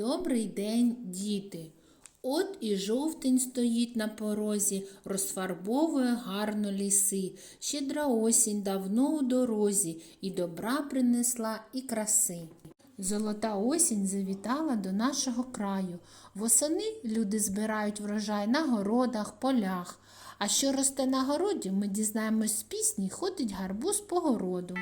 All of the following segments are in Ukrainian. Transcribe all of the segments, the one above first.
Добрий день, діти! От і жовтень стоїть на порозі, розфарбовує гарно ліси. Щедра осінь давно у дорозі, і добра принесла, і краси. Золота осінь завітала до нашого краю. Восени люди збирають врожай на городах, полях. А що росте на городі, ми дізнаємось з пісні Ходить гарбуз по городу.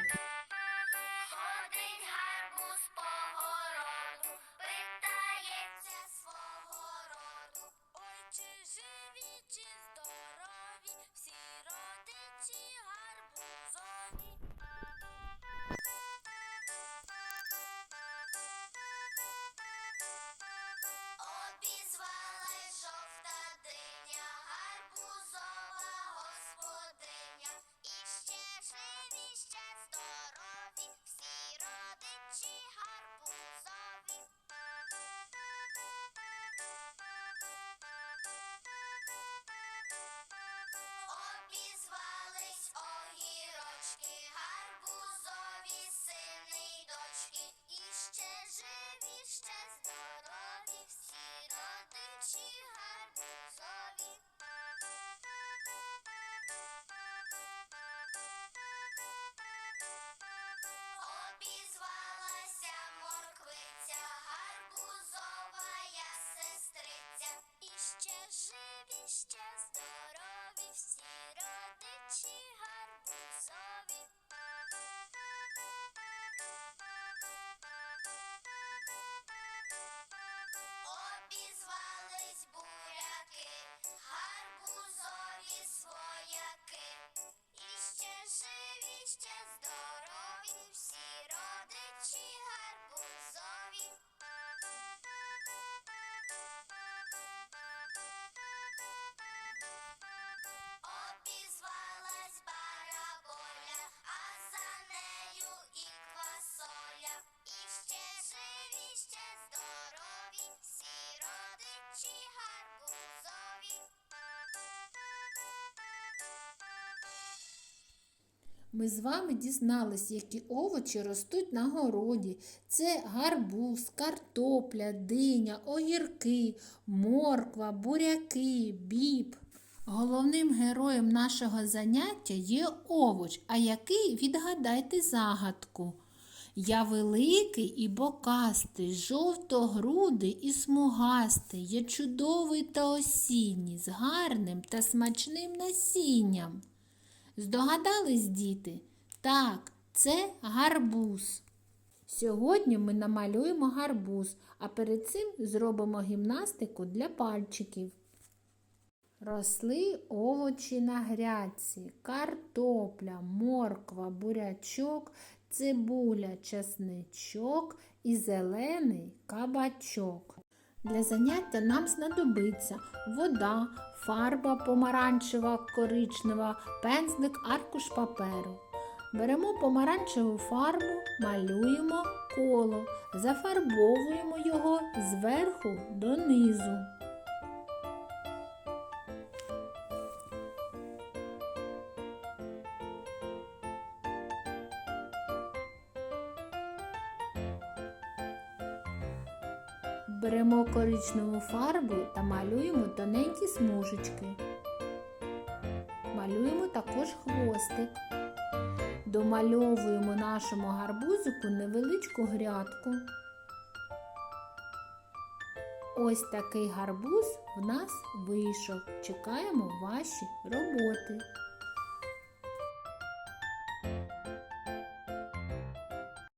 It's just Ми з вами дізнались, які овочі ростуть на городі. Це гарбуз, картопля, диня, огірки, морква, буряки, біб. Головним героєм нашого заняття є овоч, а який відгадайте загадку. Я великий і бокастий, жовтогрудий і смугастий, є чудовий та осінній, з гарним та смачним насінням. Здогадались, діти? Так, це гарбуз. Сьогодні ми намалюємо гарбуз, а перед цим зробимо гімнастику для пальчиків. Росли овочі на грядці, картопля, морква, бурячок, цибуля, часничок і зелений кабачок. Для заняття нам знадобиться вода, фарба помаранчева, коричнева, пензлик, аркуш паперу. Беремо помаранчеву фарбу, малюємо коло, зафарбовуємо його зверху донизу. Беремо коричневу фарбу та малюємо тоненькі смужечки. Малюємо також хвостик. Домальовуємо нашому гарбузику невеличку грядку. Ось такий гарбуз в нас вийшов. Чекаємо ваші роботи.